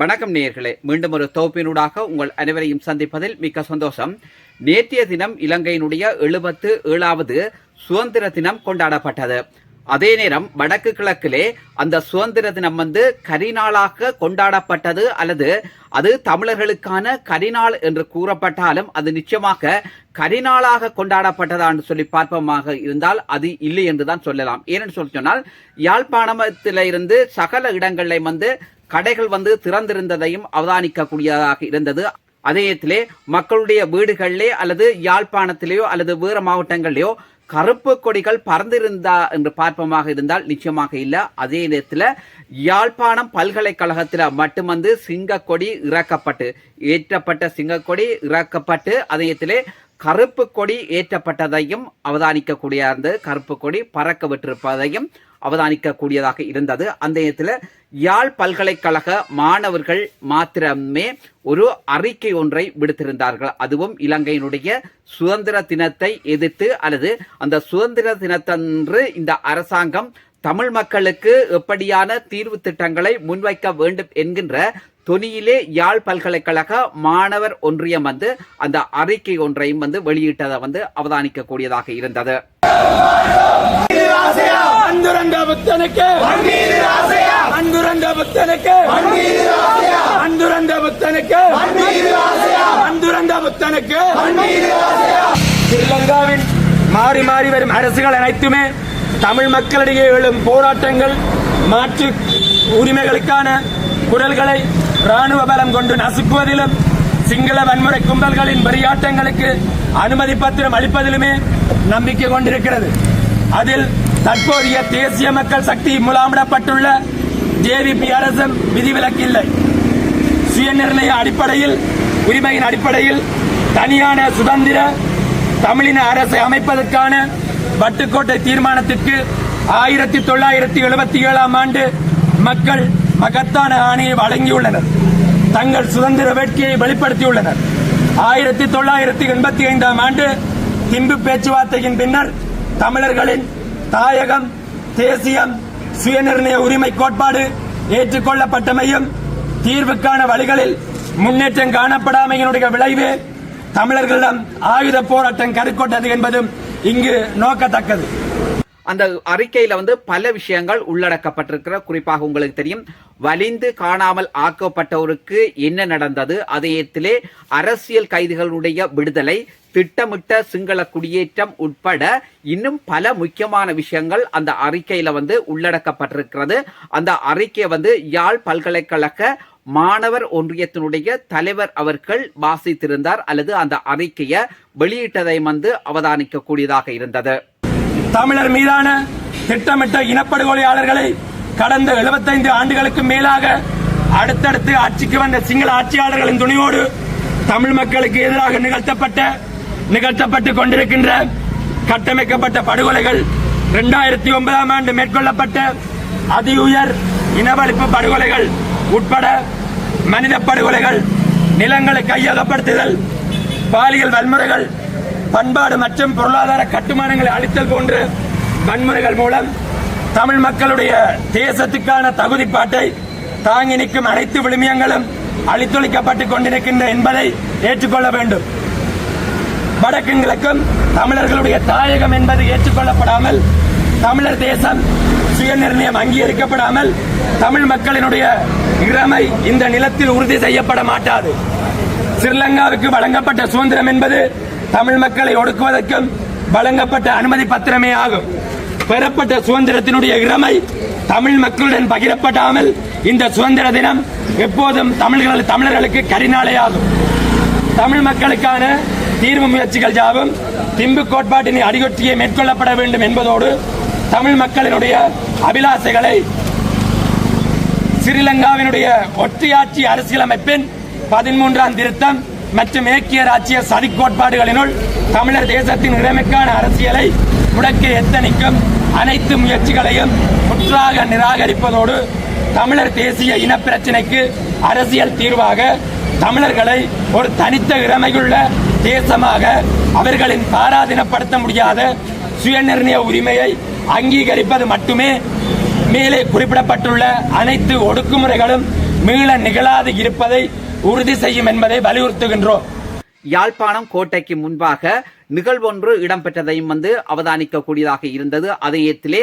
வணக்கம் நேயர்களே. மீண்டும் ஒரு தொகுப்பினூடாக உங்கள் அனைவரையும் சந்திப்பதில் மிக்க சந்தோஷம். நேற்றைய தினம் இலங்கையினுடைய எழுபத்து ஏழாவது சுதந்திர தினம் கொண்டாடப்பட்டது. அதே நேரம் வடக்கு கிழக்கிலே அந்த சுதந்திர தினம் வந்து கரிநாளாக கொண்டாடப்பட்டது அல்லது அது தமிழர்களுக்கான கரிநாள் என்று கூறப்பட்டாலும் அது நிச்சயமாக கரிநாளாக கொண்டாடப்பட்டதான்னு சொல்லி பார்ப்போமாக இருந்தால் அது இல்லை என்று தான் சொல்லலாம். ஏனென்று சொல்லி சொன்னால் யாழ்ப்பாணத்தில இருந்து சகல இடங்களில் வந்து கடைகள் வந்து திறந்திருந்ததையும் அவதானிக்கக்கூடியதாக இருந்தது. அதே நேரத்திலே மக்களுடைய வீடுகளிலே அல்லது யாழ்ப்பாணத்திலேயோ அல்லது வேறு மாவட்டங்களிலேயோ கருப்பு கொடிகள் பறந்திருந்தா என்று பார்ப்பமாக இருந்தால் நிச்சயமாக இல்லை. அதே நேரத்தில் யாழ்ப்பாணம் பல்கலைக்கழகத்தில் மட்டும் வந்து சிங்கக்கொடி இறக்கப்பட்டு ஏற்றப்பட்ட சிங்கக்கொடி இறக்கப்பட்டு அதே நேரத்திலே கருப்பு கொடி ஏற்றப்பட்டதையும் அவதானிக்கக்கூடிய இருந்தது. கருப்பு கொடி பறக்க விட்டிருப்பதையும் அவதானிக்கக்கூடியதாக இருந்தது. அந்த நேரத்தில் யாழ் பல்கலைக்கழக மாணவர்கள் மாத்திரமே ஒரு அறிக்கை ஒன்றை விடுத்திருந்தார்கள். அதுவும் இலங்கையினுடைய சுதந்திர தினத்தை எதிர்த்து அல்லது அந்த சுதந்திர தினத்தன்று இந்த அரசாங்கம் தமிழ் மக்களுக்கு எப்படியான தீர்வு திட்டங்களை முன்வைக்க வேண்டும் என்கின்ற தொனியிலே யாழ் பல்கலைக்கழக மாணவர் ஒன்றியம் வந்து அந்த அறிக்கை ஒன்றையும் வந்து வெளியிட்டதை வந்து அவதானிக்கக்கூடியதாக இருந்தது. அந்துரங்க புத்தனுக்கு அந்துரங்க புத்தனுக்கு அந்துரங்க புத்தனுக்கு அந்துரங்க புத்தனுக்கு ஸ்ரீலங்காவின் மாறி மாறி வரும் அரசுகள் அனைத்துமே தமிழ் மக்களிடையே எழும் போராட்டங்கள் மாற்று உரிமைகளுக்கான குரல்களை ராணுவ பலம் கொண்டு நசுக்குவதிலும் சிங்கள வன்முறை கும்பல்களின் வெறியாட்டங்களுக்கு அனுமதி பத்திரம் அளிப்பதிலுமே நம்பிக்கை கொண்டிருக்கிறது. அதில் தற்போதைய தேசிய மக்கள் சக்தி முலாமிடப்பட்டுள்ள ஜேவிபி அரசும் விதிவிலக்கில்லை. சுயநிர்ணய அடிப்படையில் உரிமையின் அடிப்படையில் தனியான சுதந்திர தமிழின அரசை அமைப்பதற்கான வட்டுக்கோட்டை தீர்மானத்திற்கு ஆயிரத்தி தொள்ளாயிரத்தி எழுபத்தி ஏழாம் ஆண்டு மக்கள் மகத்தான ஆணையை வழங்கியுள்ளனர். தங்கள் சுதந்திர வேட்கையை வெளிப்படுத்தியுள்ளனர். ஆயிரத்தி தொள்ளாயிரத்தி எண்பத்தி ஐந்தாம் ஆண்டு திம்பு பேச்சுவார்த்தையின் பின்னர் தமிழர்களின் தாயகம் தேசியம் சுயநிர்ணய உரிமை கோட்பாடு ஏற்றுக்கொள்ளப்பட்டமையும் தீர்வுக்கான வழிகளில் முன்னேற்றம் காணப்படாமையினுடைய விளைவு தமிழர்களிடம் ஆயுத போராட்டம் கருக்கொண்டது என்பதும் இங்கு நோக்கத்தக்கது. அந்த அறிக்கையில வந்து பல விஷயங்கள் உள்ளடக்கப்பட்டிருக்கிற குறிப்பாக உங்களுக்கு தெரியும் வலிந்து காணாமல் ஆக்கப்பட்டவருக்கு என்ன நடந்தது? அதயத்திலே அரசியல் கைதிகளுடைய விடுதலை திட்டமிட்ட சிங்கள குடியேற்றம் உட்பட இன்னும் பல முக்கியமான விஷயங்கள் அந்த அறிக்கையில வந்து உள்ளடக்கப்பட்டிருக்கிறது. அந்த அறிக்கையை வந்து யாழ் பல்கலைக்கழக மாணவர் ஒன்றியத்தினுடைய தலைவர் அவர்கள் வாசித்திருந்தார் அல்லது அந்த அறிக்கையை வெளியிட்டதை வந்து அவதானிக்கக்கூடியதாக இருந்தது. தமிழர் மீதான திட்டமிட்ட இனப்படுகொலையாளர்களை கடந்த 75 ஆண்டுகளுக்கு மேலாக அடுத்தடுத்து ஆட்சிக்கு வந்த சிங்கள ஆட்சியாளர்களின் துணியோடு தமிழ் மக்களுக்கு எதிராக நிகழ்த்தப்பட்ட நிகழ்த்தப்பட்டு கொண்டிருக்கின்ற கட்டமைக்கப்பட்ட படுகொலைகள் இரண்டாயிரத்தி ஒன்பதாம் ஆண்டு மேற்கொள்ளப்பட்ட அதிஉயர் இனவழிப்பு படுகொலைகள் உட்பட மனித படுகொலைகள் நிலங்களை கையகப்படுத்துதல் பாலியல் வன்முறைகள் பண்பாடு மற்றும் பொருளாதார கட்டுமானங்களை அளித்தல் போன்ற வன்முறைகள் மூலம் தமிழ் மக்களுடைய தேசத்துக்கான தகுதிப்பாட்டை தாங்கி நிற்கும் அனைத்து விழுமியங்களும் அழித்தொழிக்கப்பட்டுக் கொண்டிருக்கின்ற என்பதை ஏற்றுக்கொள்ள வேண்டும். வடக்கும் கிழக்கும் தமிழர்களுடைய தாயகம் என்பது ஏற்றுக்கொள்ளப்படாமல் தமிழர் தேசம் சுயநிர்ணயம் அங்கீகரிக்கப்படாமல் தமிழ் மக்களினுடைய இறமை இந்த நிலத்தில் உறுதி செய்யப்பட மாட்டாது. ஸ்ரீலங்காவுக்கு வழங்கப்பட்ட சுதந்திரம் என்பது தமிழ் மக்களை ஒடுக்குவதற்கும் வழங்கப்பட்ட அனுமதி பத்திரமே ஆகும். பெறப்பட்ட சுதந்திரத்தினுடைய இறமை தமிழ் மக்களுடன் பகிரப்படாமல் இந்த சுதந்திர தினம் எப்போதும் தமிழர்கள் தமிழர்களுக்கு கரிநாளையாகும் தமிழ் மக்களுக்கான தீர்வு முயற்சிகள் யாவும் திம்பு கோட்பாட்டினை அடிகொற்றியே மேற்கொள்ளப்பட வேண்டும் என்பதோடு தமிழ் மக்களினுடைய அபிலாசைகளை ஸ்ரீலங்காவினுடைய ஒற்றையாட்சி அரசியலமைப்பின் பதிமூன்றாம் திருத்தம் மற்றும் ஏக்கிய ராச்சிய சதி கோட்பாடுகளினுள் தமிழர் தேசத்தின் இறைமைக்கான அரசியலை முடக்க எத்தனிக்கும் அனைத்து முயற்சிகளையும் முற்றாக நிராகரிப்பதோடு தமிழர் தேசிய இனப்பிரச்சினைக்கு அரசியல் தீர்வாக தமிழர்களை ஒரு தனித்த இறமையுள்ள தேசமாக அவர்களின் பாராதீனப்படுத்த முடியாத சுயநிர்ணய உரிமையை அங்கீகரிப்பது மட்டுமே மேலே குறிப்பிடப்பட்டுள்ள அனைத்து ஒடுக்குமுறைகளும் மீள நிகழாது இருப்பதை உறுதி செய்யும் என்பதை வலியுறுத்துகின்றோம். யாழ்ப்பாணம் கோட்டைக்கு முன்பாக நிகழ்வொன்று இடம்பெற்றதையும் வந்து அவதானிக்கக்கூடியதாக இருந்தது. அதயத்திலே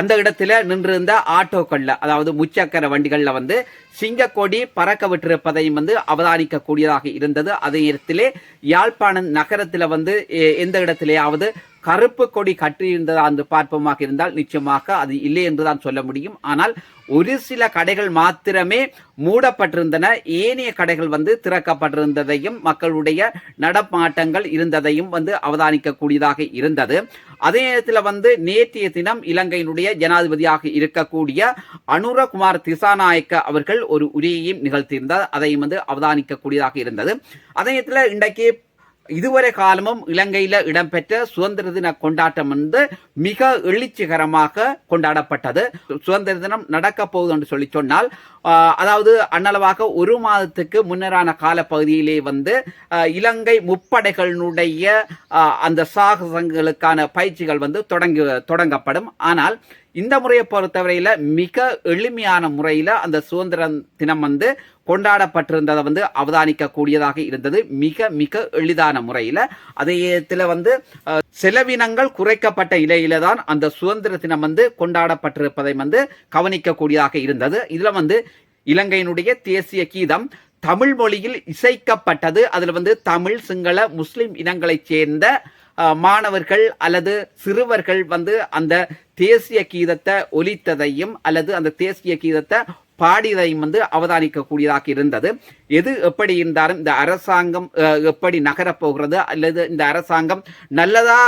அந்த இடத்துல நின்றிருந்த ஆட்டோக்கள்ல அதாவது முச்சக்கர வண்டிகள்ல வந்து சிங்கக்கொடி பறக்க விட்டிருப்பதையும் வந்து அவதானிக்கக்கூடியதாக இருந்தது. அதே இடத்திலே யாழ்ப்பாணம் நகரத்தில் வந்து எ- எந்த இடத்திலேயாவது கருப்பு கொடி கட்டியிருந்ததா என்று பார்ப்போமாக இருந்தால் நிச்சயமாக அது இல்லை என்றுதான் சொல்ல முடியும். ஆனால் ஒரு சில கடைகள் மாத்திரமே மூடப்பட்டிருந்தன. ஏனைய கடைகள் வந்து திறக்கப்பட்டிருந்ததையும் மக்களுடைய நடமாட்டங்கள் இருந்ததையும் வந்து அவதானிக்கக்கூடியதாக இருந்தது. அதே நேரத்தில் வந்து நேற்றைய தினம் இலங்கையினுடைய ஜனாதிபதியாக இருக்கக்கூடிய அனுரகுமார் திசாநாயக்க அவர்கள் ஒரு உரையையும் நிகழ்த்தியிருந்தார். அதையும் வந்து அவதானிக்கக்கூடியதாக இருந்தது. அதே நேரத்தில் இன்றைக்கு இதுவரை காலமும் இலங்கையில் இடம்பெற்ற சுதந்திர தின கொண்டாட்டம் வந்து மிக எழுச்சிகரமாக கொண்டாடப்பட்டது. சுதந்திர தினம் நடக்க போகுது என்று சொல்லி சொன்னால் அதாவது அன்னளவாக ஒரு மாதத்துக்கு முன்னரான காலப்பகுதியிலே வந்து இலங்கை முப்படைகளினுடைய அந்த சாகசங்களுக்கான பயிற்சிகள் வந்து தொடங்கி தொடங்கப்படும். ஆனால் இந்த முறையை பொறுத்தவரையில் மிக எளிமையான முறையில் அந்த சுதந்திர தினம் வந்து கொண்டாடப்பட்டிருந்ததை வந்து அவதானிக்கக்கூடியதாக இருந்தது. மிக மிக எளிதான முறையில். அதே இதில் வந்து செலவினங்கள் குறைக்கப்பட்ட இலையில தான் அந்த சுதந்திர தினம் வந்து கொண்டாடப்பட்டிருப்பதை வந்து கவனிக்கக்கூடியதாக இருந்தது. இதில் வந்து இலங்கையினுடைய தேசிய கீதம் தமிழ் மொழியில் இசைக்கப்பட்டது. அதில் வந்து தமிழ் சிங்கள முஸ்லிம் இனங்களைச் சேர்ந்த மாணவர்கள் அல்லது சிறுவர்கள் வந்து அந்த தேசிய கீதத்தை ஒலித்ததையும் அல்லது அந்த தேசிய கீதத்தை பாடியதையும் வந்து அவதானிக்கக்கூடியதாக இருந்தது. எது எப்படி இருந்தாலும் இந்த அரசாங்கம் எப்படி நகரப்போகிறது அல்லது இந்த அரசாங்கம் நல்லதா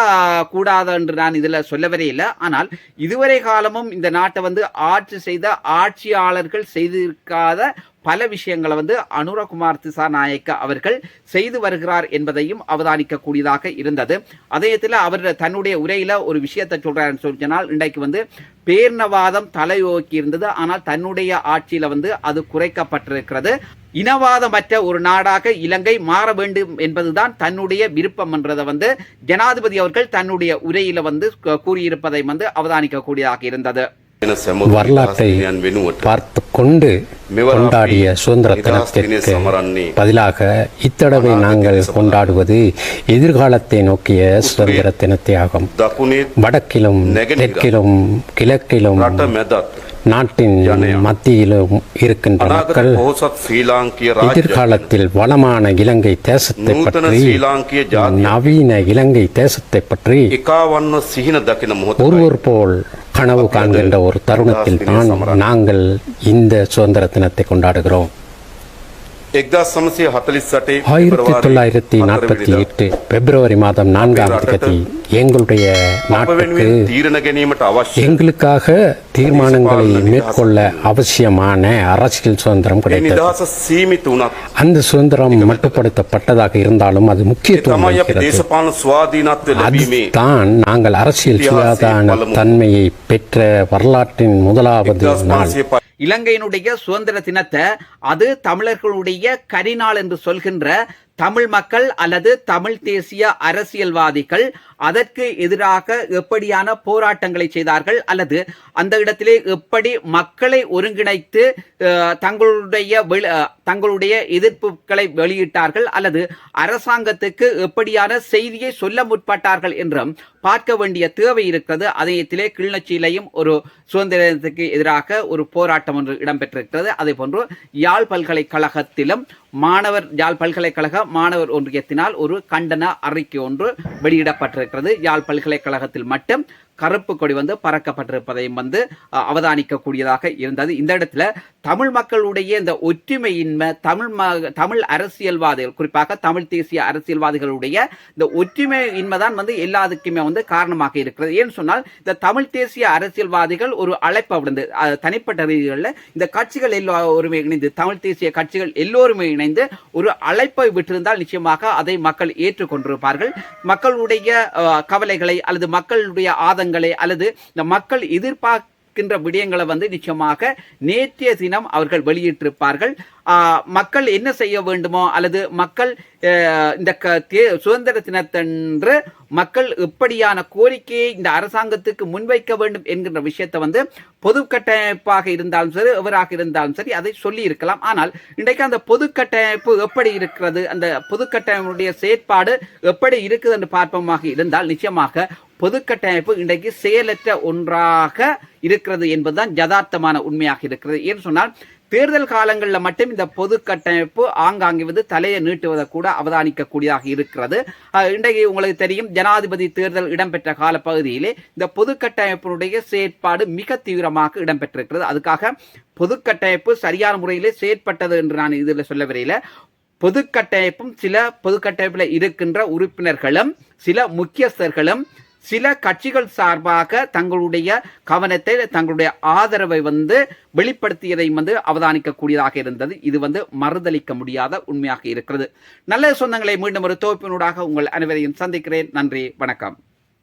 கூடாது என்று நான் இதில் சொல்லவே இல்லை. ஆனால் இதுவரை காலமும் இந்த நாட்டை வந்து ஆட்சி செய்த ஆட்சியாளர்கள் செய்திருக்காத பல விஷயங்களை வந்து அனுரகுமார் திசாநாயக்க அவர்கள் செய்து வருகிறார் என்பதையும் அவதானிக்கக்கூடியதாக இருந்தது. அதே அவர் தன்னுடைய உரையில் ஒரு விஷயத்தை சொல்கிறாருன்னு சொல்லி இன்றைக்கு வந்து பேர்ணவாதம் தலையோக்கி இருந்தது. ஆனால் தன்னுடைய ஆட்சியில் வந்து அது குறைக்கப்பட்டிருக்கிறது. இனவாதமற்ற ஒரு நாடாக இலங்கை மாற வேண்டும் என்பதுதான் தன்னுடைய விருப்பம் என்றதை வந்து ஜனாதிபதி அவர்கள் தன்னுடைய உரையில வந்து கூறியிருப்பதை வந்து அவதானிக்கக்கூடியதாக இருந்தது. வரலாற்றை பார்த்து கொண்டு கொண்டாடிய சுதந்திர தினத்திற்கு பதிலாக இத்தடவை நாங்கள் கொண்டாடுவது எதிர்காலத்தை நோக்கிய சுதந்திர தினத்தை ஆகும் வடக்கிலும் தெற்கிலும் கிழக்கிலும் நாட்டின் மத்தியிலும் இருக்கின்ற மக்கள் எதிர்காலத்தில் வளமான இலங்கை தேசத்தை பற்றி நவீன இலங்கை தேசத்தை பற்றி ஒருவர் போல் கனவு காண்கின்ற ஒரு தருணத்தில் தான் நாங்கள் இந்த சுதந்திர தினத்தை கொண்டாடுகிறோம். 1948 ஆயிரத்தி தொள்ளாயிரத்தி நாற்பத்தி எட்டு பிப்ரவரி மாதம் நான்காம் தேதி எங்களுடைய எங்களுக்காக தீர்மானங்களை மேற்கொள்ள அவசியமான அரசியல் சுதந்திரம் கிடைத்தது. அந்த சுதந்திரம் மட்டுப்படுத்தப்பட்டதாக இருந்தாலும் அது முக்கியத்துவம் தான் நாங்கள் அரசியல் சுயாதான தன்மையை பெற்ற வரலாற்றின் முதலாவது நாள். இலங்கையினுடைய சுதந்திர தினத்தை அது தமிழர்களுடைய கரிநாள் என்று சொல்கின்ற தமிழ் மக்கள் அல்லது தமிழ் தேசிய அரசியல்வாதிகள் அதற்கு எதிராக எப்படியான போராட்டங்களை செய்தார்கள் அல்லது அந்த இடத்திலே எப்படி மக்களை ஒருங்கிணைத்து தங்களுடைய தங்களுடைய எதிர்ப்புகளை வெளியிட்டார்கள் அல்லது அரசாங்கத்துக்கு எப்படியான செய்தியை சொல்ல முற்பட்டார்கள் என்றும் பார்க்க வேண்டிய தேவை இருக்கிறது. அதயத்திலே கிளிநொச்சியிலையும் ஒரு சுதந்திரத்துக்கு எதிராக ஒரு போராட்டம் ஒன்று இடம்பெற்றிருக்கிறது. அதே போன்று யாழ் பல்கலைக்கழகத்திலும் மாணவர் யாழ் பல்கலைக்கழக மாணவர் ஒன்றியத்தினால் ஒரு கண்டன அறிக்கை ஒன்று வெளியிடப்பட்டிருக்கிறது. யாழ் பல்கலைக்கழகத்தில் மட்டும் கருப்பு கொடி வந்து பறக்கப்பட்டிருப்பதையும் வந்து அவதானிக்கக்கூடியதாக இருந்தது. இந்த இடத்துல தமிழ் மக்களுடைய இந்த ஒற்றுமையின்மை தமிழ் ம- தமிழ் அரசியல்வாதிகள் குறிப்பாக தமிழ் தேசிய அரசியல்வாதிகளுடைய இந்த ஒற்றுமை இன்மை தான் வந்து எல்லாத்துக்குமே வந்து காரணமாக இருக்கிறது. ஏன்னு சொன்னால் இந்த தமிழ் தேசிய அரசியல்வாதிகள் ஒரு அழைப்பை விடுந்து தனிப்பட்ட ரீதிகளில் இந்த கட்சிகள் எல்லோருமே இணைந்து தமிழ் தேசிய கட்சிகள் எல்லோருமே இணைந்து ஒரு அழைப்பை விட்டிருந்தால் நிச்சயமாக அதை மக்கள் ஏற்றுக்கொண்டிருப்பார்கள். மக்களுடைய கவலைகளை அல்லது மக்களுடைய ஆதங்களை அல்லது இந்த மக்கள் எதிர்பார்க்க இருக்கின்ற விடயங்களை வந்து நிச்சயமாக நேற்றைய தினம் அவர்கள் வெளியிட்டிருப்பார்கள். மக்கள் என்ன செய்ய வேண்டுமோ அல்லது மக்கள் இந்த சுதந்திர தினத்தன்று மக்கள் எப்படியான கோரிக்கையை இந்த அரசாங்கத்துக்கு முன்வைக்க வேண்டும் என்கின்ற விஷயத்தை வந்து பொது கட்டமைப்பாக இருந்தாலும் சரி எவராக இருந்தாலும் சரி அதை சொல்லி இருக்கலாம். ஆனால் இன்றைக்கு அந்த பொது கட்டமைப்பு எப்படி இருக்கிறது அந்த பொது கட்டமைப்புடைய செயற்பாடு எப்படி இருக்குது என்று பார்ப்போமாக இருந்தால் நிச்சயமாக பொது கட்டமைப்பு இன்றைக்கு செயலற்ற ஒன்றாக இருக்கிறது என்பதுதான் யதார்த்தமான உண்மையாக இருக்கிறது. ஏன்னு சொன்னால் தேர்தல் காலங்களில் மட்டும் இந்த பொது கட்டமைப்பு ஆங்காங்கே வந்து தலையை நீட்டுவதை கூட அவதானிக்கக்கூடியதாக இருக்கிறது. இன்றைக்கு உங்களுக்கு தெரியும் ஜனாதிபதி தேர்தல் இடம்பெற்ற காலப்பகுதியிலே இந்த பொது கட்டமைப்பினுடைய செயற்பாடு மிக தீவிரமாக இடம்பெற்றிருக்கிறது. அதுக்காக பொது கட்டமைப்பு சரியான முறையிலே செயற்பட்டது என்று நான் இதில் சொல்ல வரையில பொது கட்டமைப்பும் சில பொது கட்டமைப்பில் இருக்கின்ற உறுப்பினர்களும் சில முக்கியஸ்தர்களும் சில கட்சிகள் சார்பாக தங்களுடைய கவனத்தை தங்களுடைய ஆதரவை வந்து வெளிப்படுத்தியதை வந்து அவதானிக்கக்கூடியதாக இருந்தது. இது வந்து மறுதளிக்க முடியாத உண்மையாக இருக்கிறது. நல்ல சொந்தங்களை மீண்டும் ஒரு தொகுப்பினூடாக உங்கள் அனைவரையும் சந்திக்கிறேன். நன்றி வணக்கம்.